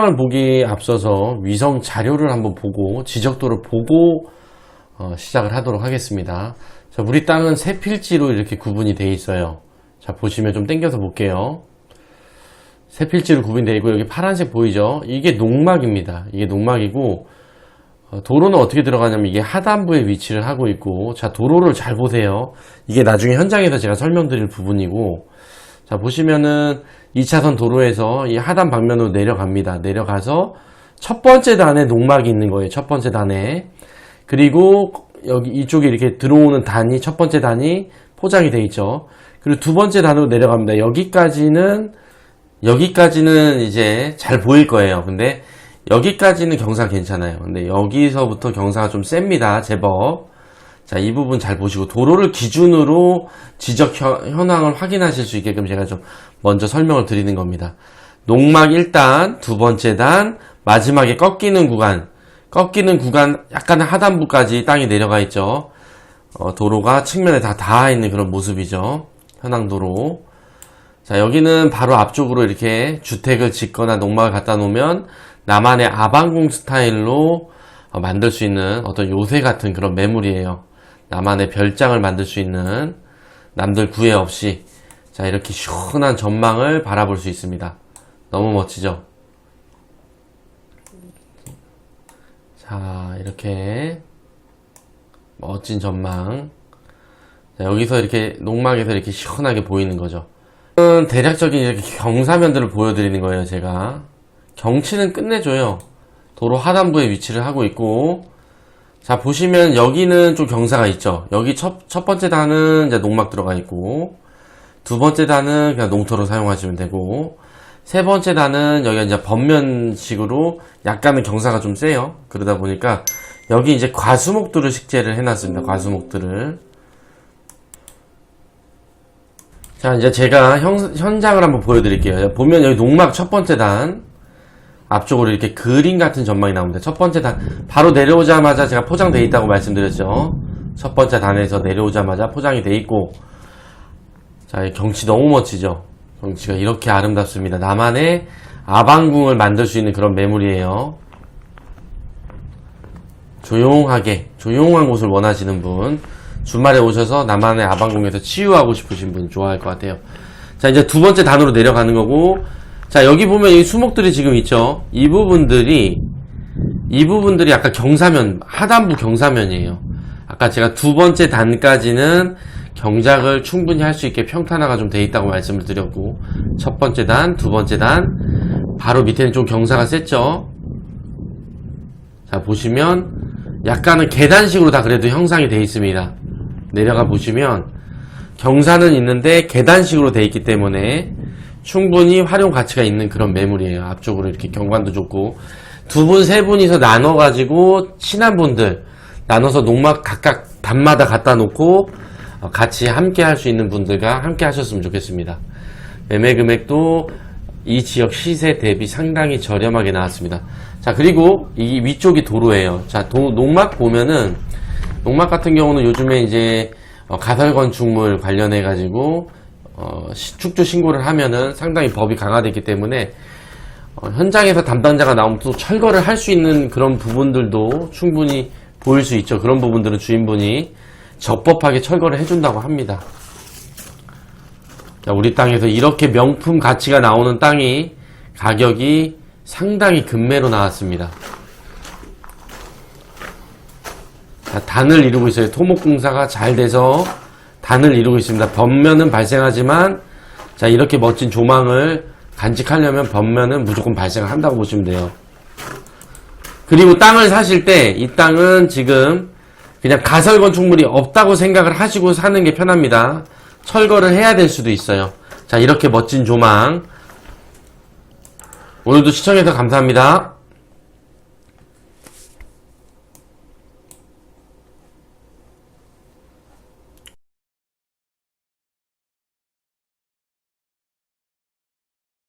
을 보기 앞서서 위성 자료를 한번 보고 지적도를 보고 어, 시작을 하도록 하겠습니다. 자, 우리 땅은 세 필지로 이렇게 구분이 되어 있어요. 자, 보시면 좀 당겨서 볼게요. 세 필지로 구분이 되어 있고 여기 파란색 보이죠? 이게 농막입니다. 이게 농막이고 어, 도로는 어떻게 들어가냐면 이게 하단부에 위치를 하고 있고 자 도로를 잘 보세요. 이게 나중에 현장에서 제가 설명드릴 부분이고 자 보시면은 2차선 도로에서 이 하단 방면으로 내려갑니다. 내려가서 첫 번째 단에 농막이 있는 거예요. 첫 번째 단에 그리고 여기 이쪽에 이렇게 들어오는 단이 첫 번째 단이 포장이 돼 있죠. 그리고 두 번째 단으로 내려갑니다. 여기까지는 여기까지는 이제 잘 보일 거예요. 근데 여기까지는 경사 괜찮아요. 근데 여기서부터 경사가 좀 셉니다. 제법. 자, 이 부분 잘 보시고 도로를 기준으로 지적 현- 현황을 확인하실 수 있게끔 제가 좀 먼저 설명을 드리는 겁니다. 농막 1단, 두 번째 단, 마지막에 꺾이는 구간. 꺾이는 구간 약간 하단부까지 땅이 내려가 있죠. 어, 도로가 측면에 다 닿아 있는 그런 모습이죠. 현황도로. 자, 여기는 바로 앞쪽으로 이렇게 주택을 짓거나 농막을 갖다 놓으면 나만의 아방궁 스타일로 어, 만들 수 있는 어떤 요새 같은 그런 매물이에요. 나만의 별장을 만들 수 있는 남들 구애 없이 자, 이렇게 시원한 전망을 바라볼 수 있습니다. 너무 멋지죠? 자, 이렇게 멋진 전망. 자, 여기서 이렇게 농막에서 이렇게 시원하게 보이는 거죠. 은 대략적인 이렇게 경사면들을 보여드리는 거예요, 제가. 경치는 끝내줘요. 도로 하단부에 위치를 하고 있고, 자, 보시면 여기는 좀 경사가 있죠. 여기 첫, 첫 번째 단은 이제 농막 들어가 있고, 두 번째 단은 그냥 농토로 사용하시면 되고, 세 번째 단은 여기가 이제 번면식으로 약간은 경사가 좀 세요. 그러다 보니까 여기 이제 과수목들을 식재를 해놨습니다. 과수목들을. 자, 이제 제가 현, 현장을 한번 보여드릴게요. 보면 여기 농막 첫 번째 단, 앞쪽으로 이렇게 그림 같은 전망이 나옵니다. 첫 번째 단, 바로 내려오자마자 제가 포장되어 있다고 말씀드렸죠. 첫 번째 단에서 내려오자마자 포장이 되어 있고, 자, 이 경치 너무 멋지죠? 경치가 이렇게 아름답습니다. 나만의 아방궁을 만들 수 있는 그런 매물이에요. 조용하게, 조용한 곳을 원하시는 분, 주말에 오셔서 나만의 아방궁에서 치유하고 싶으신 분 좋아할 것 같아요. 자, 이제 두 번째 단으로 내려가는 거고, 자, 여기 보면 이 수목들이 지금 있죠? 이 부분들이, 이 부분들이 아까 경사면, 하단부 경사면이에요. 아까 제가 두 번째 단까지는 경작을 충분히 할 수 있게 평탄화가 좀 돼 있다고 말씀을 드렸고, 첫 번째 단, 두 번째 단, 바로 밑에는 좀 경사가 셌죠? 자, 보시면, 약간은 계단식으로 다 그래도 형상이 돼 있습니다. 내려가 보시면, 경사는 있는데 계단식으로 돼 있기 때문에 충분히 활용 가치가 있는 그런 매물이에요. 앞쪽으로 이렇게 경관도 좋고 두 분, 세 분이서 나눠가지고 친한 분들 나눠서 농막 각각 단마다 갖다 놓고 어, 같이 함께 할 수 있는 분들과 함께 하셨으면 좋겠습니다. 매매 금액도 이 지역 시세 대비 상당히 저렴하게 나왔습니다. 자, 그리고 이 위쪽이 도로예요. 자, 도- 농막 보면은 농막 같은 경우는 요즘에 이제 어, 가설 건축물 관련해 가지고 어, 시- 축조 신고를 하면은 상당히 법이 강화되기 때문에 어, 현장에서 담당자가 나오면 또 철거를 할 수 있는 그런 부분들도 충분히 보일 수 있죠. 그런 부분들은 주인분이 적법하게 철거를 해준다고 합니다. 자, 우리 땅에서 이렇게 명품 가치가 나오는 땅이 가격이 상당히 급매로 나왔습니다. 자, 단을 이루고 있어요. 토목공사가 잘 돼서 단을 이루고 있습니다. 번면은 발생하지만 자 이렇게 멋진 조망을 간직하려면 번면은 무조건 발생을 한다고 보시면 돼요. 그리고 땅을 사실 때 이 땅은 지금 그냥 가설 건축물이 없다고 생각을 하시고 사는 게 편합니다. 철거를 해야 될 수도 있어요. 자 이렇게 멋진 조망 오늘도 시청해서 감사합니다.